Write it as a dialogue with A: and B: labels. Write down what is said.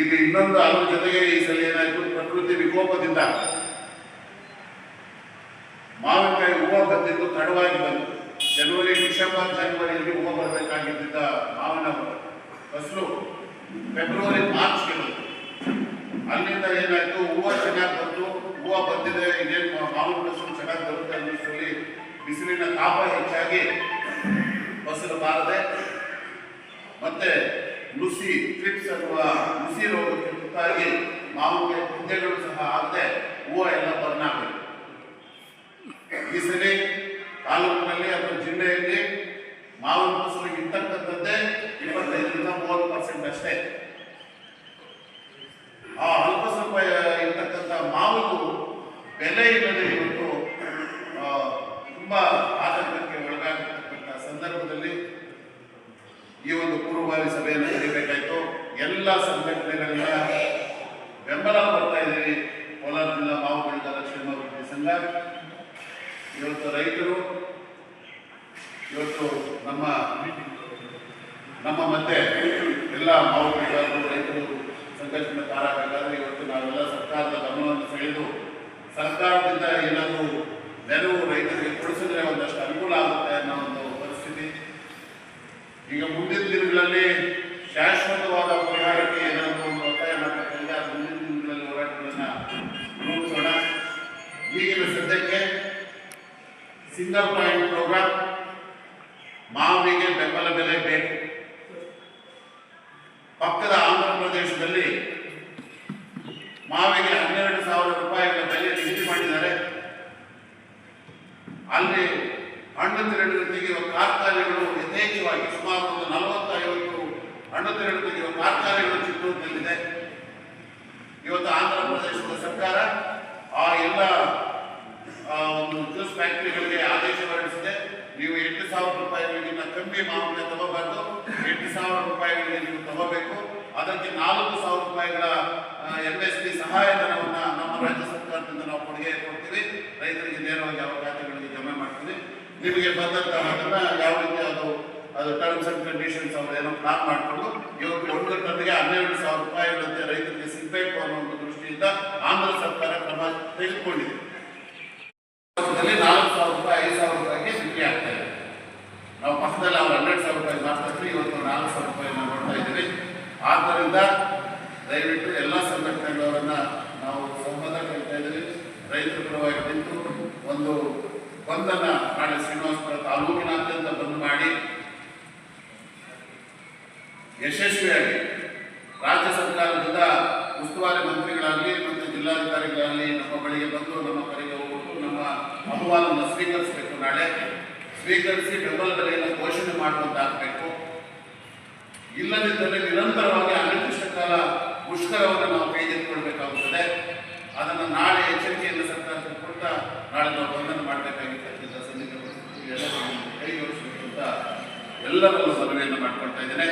A: ಇಲ್ಲಿ ಇನ್ನೊಂದು ಅವರ ಜೊತೆಗೆ ಈ ಸಲ ಏನಾಯಿತು? ಪ್ರಕೃತಿ ವಿಕೋಪದಿಂದ. ಮಾವಿನಕಾಯಿ ಹೂವು ಬಂದಿದ್ದು ತಡವಾಗಿ ಬಂತು. ಜನವರಿ, ಡಿಸೆಂಬರ್, ಜನವರಿಯಲ್ಲಿ ಹೂವ ಬರಬೇಕಾಗಿದ್ದ ಮಾವಿನ ಫಸಲು ಫೆಬ್ರವರಿ, ಮಾರ್ಚ್ಗೆ ಬಂತು. ಅಲ್ಲಿಂದ ಏನಾಯ್ತು? ಹೂವ ಚೆನ್ನಾಗಿ ಬಂತು. ಹೂವ ಬಂದಿದೆ. ಇನ್ನೇನು ಮಾವಿನ ಫಸಲು ಚೆನ್ನಾಗಿ ಬರುತ್ತೆ ಅನ್ನೋಷ್ಟರಲ್ಲಿ ಬಿಸಿಲಿನ ತಾಪ ಹೆಚ್ಚಾಗಿ ಫಸಲು ಬಾರದೆ ಮತ್ತೆ ನುಸಿ ಟ್ರಿಪ್ಸ್ ಅಥವಾ ನುಸಿ ರೋಗಕ್ಕೆ ತುತ್ತಾಗಿ ಮಾವಿಗೆ ಕೊಂದೆಗಳು ಸಹ ಆಗದೆ ಹೂವು ಎಲ್ಲ ಬರ್ನಾಗಬೇಕು ಈ ಸರಿ ತಾಲೂಕಿನಲ್ಲಿ ಅಥವಾ ಜಿಲ್ಲೆಯಲ್ಲಿ ಮಾವಿನ ಫಸಲು ಇರ್ತಕ್ಕಂಥದ್ದೇ ಇಪ್ಪತ್ತೈದರಿಂದ ಮೂವತ್ತು ಪರ್ಸೆಂಟ್ ಅಷ್ಟೇ. ಆ ಅಲ್ಪ ಸ್ವಲ್ಪ ಇರ್ತಕ್ಕಂಥ ಮಾವಿಗೂ ಬೆಲೆ ಇಲ್ಲದೆ ಎಲ್ಲ ಸಂಘಟನೆಗಳಿಂದ ಬೆಂಬಲ ಕೊಡ್ತಾ ಇದ್ದೀವಿ. ಕೋಲಾರ ಜಿಲ್ಲಾ ಮಾವು ಬೆಳೆಗಾರ ಕ್ಷೇಮಾಭಿವೃದ್ಧಿ ಸಂಘ. ಇವತ್ತು ರೈತರು, ಇವತ್ತು ನಮ್ಮ ನಮ್ಮ ಮತ್ತೆ ಎಲ್ಲ ಮಾವು ರೈತರು ರೈತರು ಸಂಘಟನೆಕಾರರಾಗಬೇಕಾದ್ರೆ ಇವತ್ತು ನಾವೆಲ್ಲ ಸರ್ಕಾರದ ಗಮನವನ್ನು ಸೆಳೆದು, ಸರ್ಕಾರದಿಂದ ಏನಾದರೂ ನೆರವು ರೈತರಿಗೆ ಕೊಡಿಸಿದ್ರೆ ಒಂದಷ್ಟು ಅನುಕೂಲ ಆಗುತ್ತೆ ಅನ್ನೋ ಒಂದು ಪರಿಸ್ಥಿತಿ. ಈಗ ಮುಂದಿನ ದಿನಗಳಲ್ಲಿ ಶಾಶ್ವತವಾದ ಪರಿಹಾರಕ್ಕೆ ಏನಾದರೂ ಒಂದು ಒತ್ತಾಯ ಅದು ಮುಂದಿನ ದಿನಗಳಲ್ಲಿ ಹೋರಾಟಗಳನ್ನು ರೂಪಿಸೋಣ. ಈಗಿನ ಸದ್ಯಕ್ಕೆ ಸಿಂಗಲ್ ಪಾಯಿಂಟ್ ಪ್ರೋಗ್ರಾಮ್ ಮಾವಿಗೆ ಬೆಂಬಲ ಬೆಲೆ ಬೇಕು. ಪಕ್ಕದ ಆಂಧ್ರ ಪ್ರದೇಶದಲ್ಲಿ ಮಾವಿಗೆ ಹನ್ನೆರಡು ಸಾವಿರ ರೂಪಾಯಿಗಳ ಬೆಲೆ ನಿಗದಿ ಮಾಡಿದ್ದಾರೆ. ಅಲ್ಲಿ ಹಣ್ಣು ತಿರಳು ತೆಗೆಯುವ ಕಾರ್ಖಾನೆಗಳು ಹಣ್ಣು ತಿರಳು ತೆಗೆಯುವ ಕಾರ್ಖಾನೆಗಳು ಚಿತ್ರದಲ್ಲಿದೆ ಇವತ್ತು ಆಂಧ್ರ ಪ್ರದೇಶದ ಸರ್ಕಾರ ಆ ಎಲ್ಲ ಒಂದು ಜ್ಯೂಸ್ ಫ್ಯಾಕ್ಟರಿಗಳಿಗೆ ಆದೇಶ ಹೊರಡಿಸಿದೆ. ನೀವು ಎಂಟು ಸಾವಿರ ರೂಪಾಯಿಗಳಿಗಿಂತ ಕಮ್ಮಿ ಮಾಮೂಲಿ ತಗೋಬಾರ್ದು. ಎಂಟು ಸಾವಿರ ರೂಪಾಯಿಗಳಿಗೆ ನೀವು ತಗೋಬೇಕು. ಅದಕ್ಕೆ ನಾಲ್ಕು ಸಾವಿರ ರೂಪಾಯಿಗಳ ಎಂ ಎಸ್ ಪಿ ಸಹಾಯಧನವನ್ನ ನಮ್ಮ ರಾಜ್ಯ ಸರ್ಕಾರದಿಂದ ನಾವು ಕೊಡುಗೆ ಕೊಡ್ತೀವಿ. ರೈತರಿಗೆ ನೇರವಾಗಿ ಅವಕಾಶಗಳಿಗೆ ಜಮೆ ಮಾಡ್ತೀವಿ. ನಿಮಗೆ ಬಂದಂತಹ ಯಾವ ರೀತಿ ಅದು ಟರ್ಮ್ಸ್ ಅಂಡ್ ಕಂಡೀಷನ್ಸ್ ಅವ್ರು ಏನೋ ಪ್ಲಾನ್ ಮಾಡಿಕೊಂಡು ಇವತ್ತು ಒಂದು ಟನ್ಗೆ ಹನ್ನೆರಡು ಸಾವಿರ ರೂಪಾಯಿಗಳಂತೆ ರೈತರಿಗೆ ಸಿಗಬೇಕು ಅನ್ನೋ ಒಂದು ದೃಷ್ಟಿಯಿಂದ ಆಂಧ್ರ ಸರ್ಕಾರ ಕ್ರಮ ತೆಗೆದುಕೊಂಡಿದೆ. ನಾಲ್ಕು ಸಾವಿರ ರೂಪಾಯಿ, ಐದು ಸಾವಿರ ರೂಪಾಯಿಗೆ ಬಿಕ್ರಿ ಆಗ್ತಾ ಇದೆ. ನಾವು ಪಕ್ಕದಲ್ಲಿ ಅವ್ರು ಹನ್ನೆರಡು ಸಾವಿರ ರೂಪಾಯಿ ಮಾಡ್ತಾ ಇವತ್ತು ನಾಲ್ಕು ಸಾವಿರ ರೂಪಾಯಿ ನಾವು ನೋಡ್ತಾ ಇದ್ದೀವಿ. ಆದ್ದರಿಂದ ದಯವಿಟ್ಟು ಎಲ್ಲ ಸಂಘಟನೆಗಳವರನ್ನ ನಾವು ಸಂವಾದ ಕರಿತಾ ಇದ್ದೀವಿ. ರೈತರ ಪರವಾಗಿ ನಿಂತು ಒಂದು ಬಂಧನ ನಾಳೆ ಶ್ರೀನಿವಾಸಪುರ ತಾಲೂಕಿನಾದ್ಯಂತ ಬಂದ್ ಮಾಡಿ ಯಶಸ್ವಿಯಾಗಿ ರಾಜ್ಯ ಸರ್ಕಾರದಿಂದ ಉಸ್ತುವಾರಿ ಮಂತ್ರಿಗಳಾಗಲಿ ಮತ್ತು ಜಿಲ್ಲಾಧಿಕಾರಿಗಳಾಗಲಿ ನಮ್ಮ ಬಳಿಗೆ ಬಂದು ನಮ್ಮ ಕರೆಗೆ ಹೋಗ್ಬಿಟ್ಟು ನಮ್ಮ ಅಹವಾಲನ್ನು ಸ್ವೀಕರಿಸಬೇಕು. ನಾಳೆ ಸ್ವೀಕರಿಸಿ ಬೆಂಬಲ ಬೆಲೆಯನ್ನು ಘೋಷಣೆ ಮಾಡುವಂತಾಗಬೇಕು. ಇಲ್ಲದಿದ್ದಲ್ಲಿ ನಿರಂತರವಾಗಿ ಅನಿರ್ದಿಷ್ಟ ಕಾಲ ಮುಷ್ಕರವನ್ನು ನಾವು ಕೈಗೆತ್ತಿಕೊಳ್ಬೇಕಾಗುತ್ತದೆ ಅದನ್ನು ನಾಳೆ ಎಚ್ಚರಿಕೆಯನ್ನು ಸರ್ಕಾರಕ್ಕೆ ಕೊಡ್ತಾ ನಾಳೆ ನಾವು ಬಂಧನ ಮಾಡಬೇಕಾಗಿರ್ತಕ್ಕಂಥ ಸಂದಿಗ್ಧ ಅಂತ ಎಲ್ಲರಲ್ಲೂ ಸಲಹೆಯನ್ನು ಮಾಡ್ಕೊಳ್ತಾ ಇದ್ದೇನೆ.